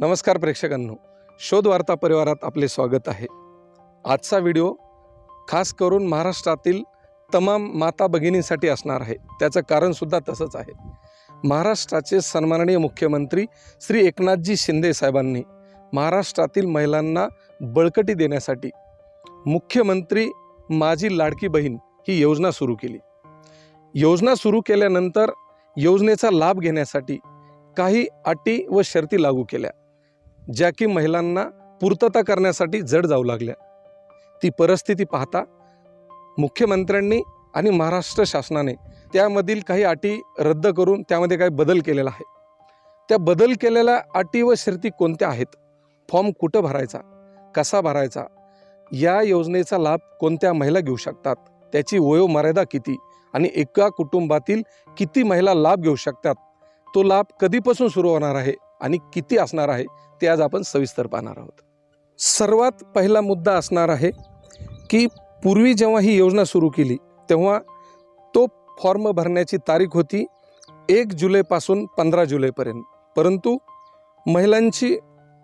नमस्कार प्रेक्षकांनो. शोधवार्ता परिवारात आपले स्वागत आहे. आजचा व्हिडिओ खास करून महाराष्ट्रातील तमाम माता भगिनींसाठी असणार आहे. त्याचं कारणसुद्धा तसंच आहे. महाराष्ट्राचे सन्माननीय मुख्यमंत्री श्री एकनाथजी शिंदे साहेबांनी महाराष्ट्रातील महिलांना बळकटी देण्यासाठी मुख्यमंत्री माझी लाडकी बहीण ही योजना सुरू केली. योजना सुरू केल्यानंतर योजनेचा लाभ घेण्यासाठी काही अटी व शर्ती लागू केल्या. ज्या की महिलांना पूर्तता करण्यासाठी जड जाऊ लागल्या. ती परिस्थिती पाहता मुख्यमंत्र्यांनी आणि महाराष्ट्र शासनाने त्यामधील काही अटी रद्द करून त्यामध्ये काही बदल केलेला आहे. त्या बदल केलेल्या अटी व शर्ती कोणत्या आहेत? फॉर्म कुठं भरायचा? कसा भरायचा? या योजनेचा लाभ कोणत्या महिला घेऊ शकतात? त्याची वयोमर्यादा किती? आणि एका कुटुंबातील किती महिला लाभ घेऊ शकतात? तो लाभ कधीपासून सुरू होणार आहे? आणि किती असणार आहे? ते आज आपण सविस्तर पाहणार आहोत. सर्वात पहिला मुद्दा असणार आहे की पूर्वी जेव्हा ही योजना सुरू केली तेव्हा तो फॉर्म भरण्याची तारीख होती एक जुलैपासून पंधरा जुलैपर्यंत परंतु महिलांची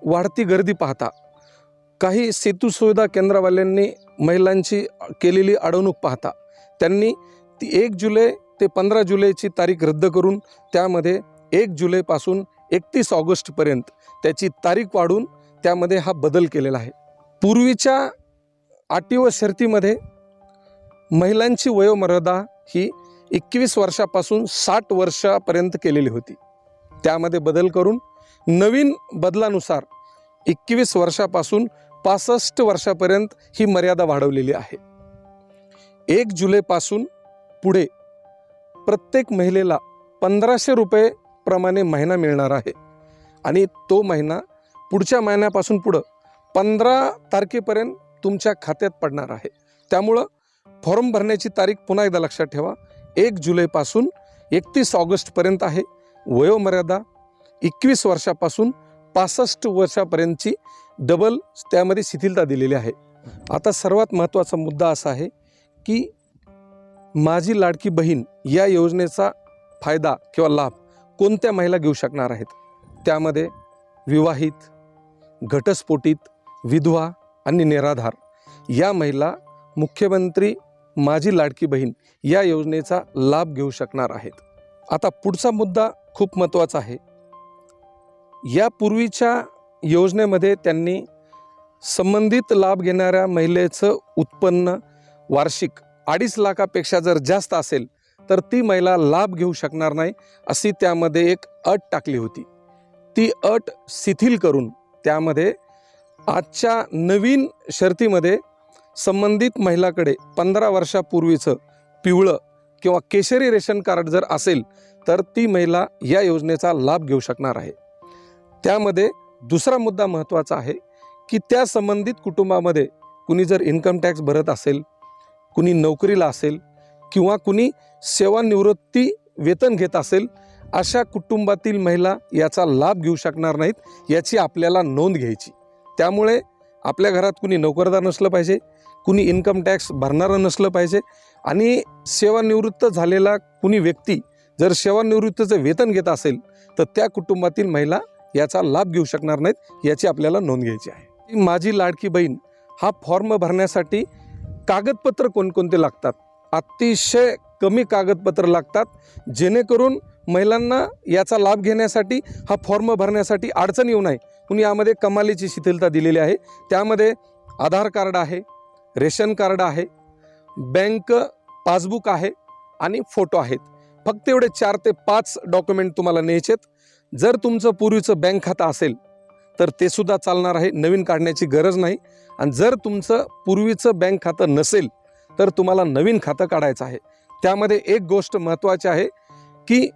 वाढती गर्दी पाहता काही सेतू सुविधा केंद्रवाल्यांनी महिलांची केलेली अडवणूक पाहता त्यांनी ती एक जुलै ते पंधरा जुलैची तारीख रद्द करून त्यामध्ये एक जुलैपासून एकतीस ऑगस्टपर्यंत त्याची तारीख वाढून त्यामध्ये हा बदल केलेला आहे. पूर्वीच्या अटी व शर्तीमध्ये महिलांची वयोमर्यादा ही एकवीस वर्षापासून साठ वर्षापर्यंत केलेली होती. त्यामध्ये बदल करून नवीन बदलानुसार एकवीस वर्षापासून पासष्ट वर्षापर्यंत ही मर्यादा वाढवलेली आहे. एक जुलैपासून पुढे प्रत्येक महिलेला पंधराशे रुपये प्रमाणे महिना मिळणार आहे. आणि तो महिना पुढच्या महिन्यापासून पुढं पंधरा तारखेपर्यंत तुमच्या खात्यात पडणार आहे. त्यामुळं फॉर्म भरण्याची तारीख पुन्हा एकदा लक्षात ठेवा. एक जुलैपासून एकतीस ऑगस्टपर्यंत आहे. वयोमर्यादा एकवीस वर्षापासून पासष्ट वर्षापर्यंतची डबल त्यामध्ये शिथिलता दिलेली आहे. आता सर्वात महत्त्वाचा मुद्दा असा आहे की माझी लाडकी बहीण या योजनेचा फायदा किंवा लाभ कोणत्या महिला घेऊ शकणार आहेत? त्यामध्ये विवाहित घटस्फोटित विधवा आणि निराधार या महिला मुख्यमंत्री माझी लाडकी बहीण या योजनेचा लाभ घेऊ शकणार आहेत. आता पुढचा मुद्दा खूप महत्त्वाचा आहे. यापूर्वीच्या योजनेमध्ये त्यांनी संबंधित लाभ घेणाऱ्या महिलेचं उत्पन्न वार्षिक अडीच लाखापेक्षा जर जास्त असेल तर ती महिला लाभ घेऊ शकणार नाही अशी त्यामध्ये एक अट टाकली होती. ती अट शिथिल करून त्यामध्ये आजच्या नवीन शर्तीमध्ये संबंधित महिलाकडे पंधरा वर्षापूर्वीचं पिवळं किंवा केशरी रेशन कार्ड जर असेल तर ती महिला या योजनेचा लाभ घेऊ शकणार आहे. त्यामध्ये दुसरा मुद्दा महत्त्वाचा आहे की त्या संबंधित कुटुंबामध्ये कुणी जर इन्कम टॅक्स भरत असेल कुणी नोकरीला असेल किंवा कुणी सेवानिवृत्ती वेतन घेत असेल अशा कुटुंबातील महिला याचा लाभ घेऊ शकणार नाहीत याची आपल्याला नोंद घ्यायची. त्यामुळे आपल्या घरात कुणी नोकरदार नसलं पाहिजे कुणी इन्कम टॅक्स भरणारं नसलं पाहिजे आणि सेवानिवृत्त झालेला कुणी व्यक्ती जर सेवानिवृत्तीचं वेतन घेत असेल तर त्या कुटुंबातील महिला याचा लाभ घेऊ शकणार नाहीत याची आपल्याला नोंद घ्यायची आहे. माझी लाडकी बहीण हा फॉर्म भरण्यासाठी कागदपत्र कोणकोणते लागतात? अतिशय कमी कागदपत्र लागतात जेणेकरून महिलांना याचा लाभ घेण्यासाठी हा फॉर्म भरण्यासाठी अडचण येऊ नये. म्हणून यामध्ये कमालीची शिथिलता दिलेली आहे. त्यामध्ये आधार कार्ड आहे रेशन कार्ड आहे बँक पासबुक आहे आणि फोटो आहेत. फक्त एवढे चार ते पाच डॉक्युमेंट तुम्हाला न्यायचेत जर तुमचं पूर्वीचं बँक खातं असेल तर ते सुद्धा चालणार आहे नवीन काढण्याची गरज नाही. आणि जर तुमचं पूर्वीचं बँक खातं नसेल तर तुम्हाला नवीन खातं काढायचं आहे. त्यामध्ये एक गोष्ट महत्त्वाची आहे की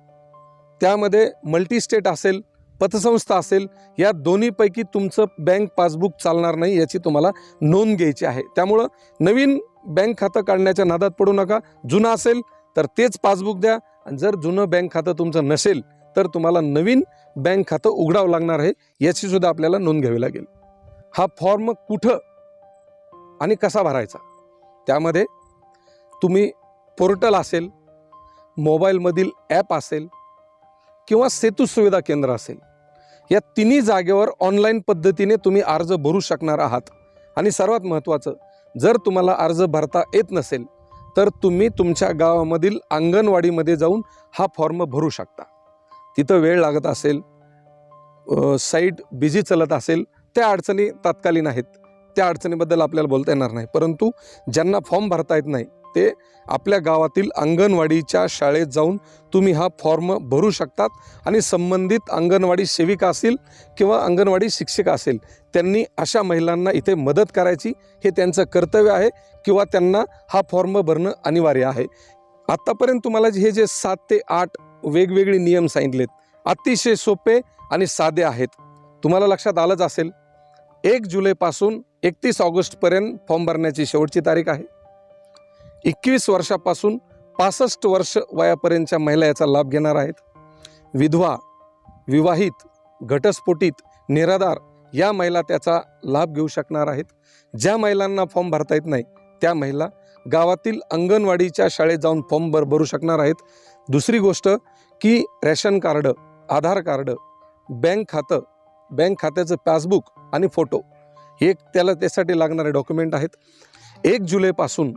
त्यामध्ये मल्टीस्टेट असेल पतसंस्था असेल या दोन्हीपैकी तुमचं बँक पासबुक चालणार नाही याची तुम्हाला नोंद घ्यायची आहे. त्यामुळं नवीन बँक खातं काढण्याच्या नादात पडू नका. जुनं असेल तर तेच पासबुक द्या. आणि जर जुनं बँक खातं तुमचं नसेल तर तुम्हाला नवीन बँक खातं उघडावं लागणार आहे याचीसुद्धा आपल्याला नोंद घ्यावी लागेल. हा फॉर्म कुठं आणि कसा भरायचा? त्यामध्ये तुम्ही पोर्टल असेल मोबाईलमधील ॲप असेल किंवा सेतू सुविधा केंद्र असेल या तिन्ही जागेवर ऑनलाईन पद्धतीने तुम्ही अर्ज भरू शकणार आहात. आणि सर्वात महत्त्वाचं जर तुम्हाला अर्ज भरता येत नसेल तर तुम्ही तुमच्या गावामधील अंगणवाडीमध्ये जाऊन हा फॉर्म भरू शकता. तिथं वेळ लागत असेल साईट बिझी चलत असेल त्या अडचणी तात्कालीन आहेत. त्या अडचणीबद्दल आपल्याला बोलता येणार नाही. परंतु ज्यांना फॉर्म भरता येत नाही ते आपल्या गावातील अंगणवाडीच्या शाळेत जाऊन तुम्ही हा फॉर्म भरू शकतात आणि संबंधित अंगणवाडी सेविका असेल किंवा अंगणवाडी शिक्षिका असेल त्यांनी अशा महिलांना इथे मदत करायची हे त्यांचं कर्तव्य आहे किंवा त्यांना हा फॉर्म भरणं अनिवार्य आहे. आत्तापर्यंत तुम्हाला हे जे सात ते आठ वेगवेगळे नियम सांगितलेत अतिशय सोपे आणि साधे आहेत. तुम्हाला लक्षात आलंच असेल एक जुलैपासून एकतीस ऑगस्टपर्यंत फॉर्म भरण्याची शेवटची तारीख आहे. एकवीस वर्षापासून पासष्ट वर्ष वयापर्यंतच्या महिला याचा लाभ घेणार आहेत. विधवा विवाहित घटस्फोटित निराधार या महिला त्याचा लाभ घेऊ शकणार आहेत. ज्या महिलांना फॉर्म भरता येत नाही त्या महिला गावातील अंगणवाडीच्या शाळेत जाऊन फॉर्म भर भरू शकणार आहेत. दुसरी गोष्ट की ration card Aadhaar card bank खातं बँक खात्याचं पासबुक आणि फोटो. हे एक त्याला त्यासाठी लागणारे डॉक्युमेंट आहेत. एक जुलैपासून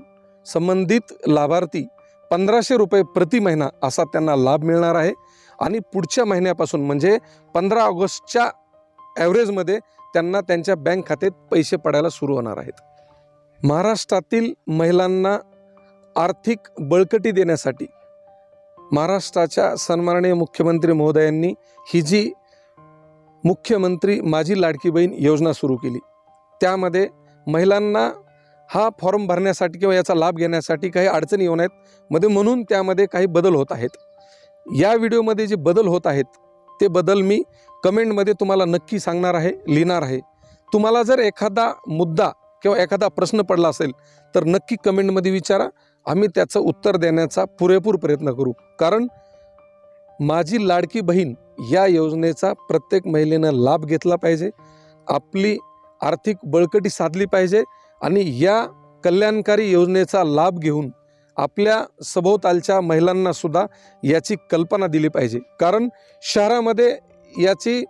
संबंधित लाभार्थी पंधराशे रुपये प्रति महिना असा त्यांना लाभ मिळणार आहे. आणि पुढच्या महिन्यापासून म्हणजे पंधरा ऑगस्टच्या ॲव्हरेजमध्ये त्यांना त्यांच्या बँक खात्यात पैसे पडायला सुरू होणार आहेत. महाराष्ट्रातील महिलांना आर्थिक बळकटी देण्यासाठी महाराष्ट्राच्या सन्माननीय मुख्यमंत्री महोदयांनी ही जी मुख्यमंत्री माझी लाडकी बहीण योजना सुरू केली. त्यामध्ये महिलांना हा फॉर्म भरण्यासाठी किंवा याचा लाभ घेण्यासाठी काही अडचणी येऊ नयेत. मध्ये म्हणून त्यामध्ये काही बदल होत आहेत. या व्हिडिओमध्ये जे बदल होत आहेत ते बदल मी कमेंटमध्ये तुम्हाला नक्की सांगणार आहे लिहिणार आहे. तुम्हाला जर एखादा मुद्दा किंवा एखादा प्रश्न पडला असेल तर नक्की कमेंटमध्ये विचारा. आम्ही त्याचं उत्तर देण्याचा पुरेपूर प्रयत्न करू. कारण माझी लाडकी बहीण या योजनेचा प्रत्येक महिलेनं लाभ घेतला पाहिजे आपली आर्थिक बळकटी साधली पाहिजे आणि या कल्याणकारी योजनेचा लाभ घेऊन आपल्या सभोवतालच्या महिलांना सुद्धा याची कल्पना दिली पाहिजे. कारण शहरामध्ये याची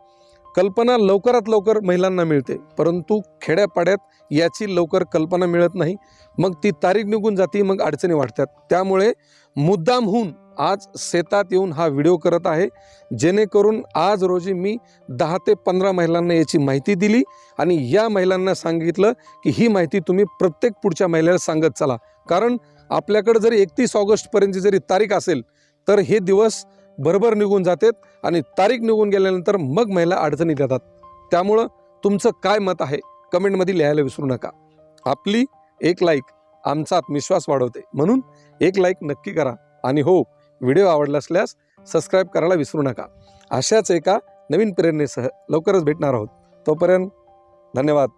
कल्पना लवकरात लवकर महिलांना मिळते परंतु खेड्यापाड्यात याची लवकर कल्पना मिळत नाही. मग ती तारीख निघून जाते मग अडचणी वाढतात. त्यामुळे मुद्दामहून आज शेतात येऊन हा व्हिडिओ करत आहे. जेणेकरून आज रोजी मी दहा ते पंधरा महिलांना याची माहिती दिली आणि या महिलांना सांगितलं की ही माहिती तुम्ही प्रत्येक पुढच्या महिलेला सांगत चला. कारण आपल्याकडे जरी एकतीस ऑगस्टपर्यंतची जरी तारीख असेल तर हे दिवस भरभर निघून जातात आणि तारीख निघून गेल्यानंतर मग महिला अडचणीत येतात. त्यामुळं तुमचं काय मत आहे? कमेंटमध्ये लिहायला विसरू नका. आपली एक लाईक आमचा आत्मविश्वास वाढवते. म्हणून एक लाईक नक्की करा. आणि हो व्हिडिओ आवडला असल्यास सबस्क्राईब करायला विसरू नका. अशाच एका नवीन प्रेरणेसह लवकरच भेटणार आहोत. तोपर्यंत धन्यवाद.